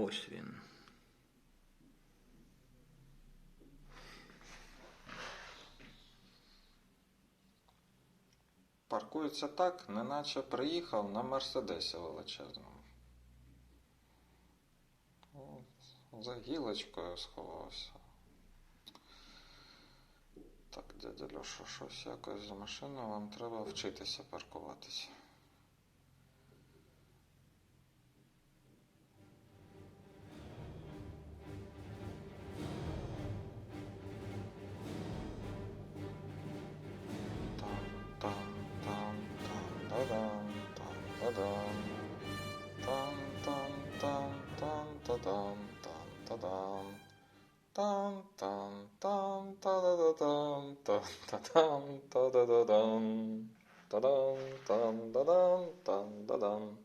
Ось він. Паркується так, неначе приїхав на Мерседесі величезному. От, За гілочкою сховався. Так, дядя Льоша, щось якось з машиною вам треба вчитися паркуватися. там, да-дам. Там, там, там, там, да-дам, там, да-дам. Там, там, там, та-да-да-дам, там, та-дам,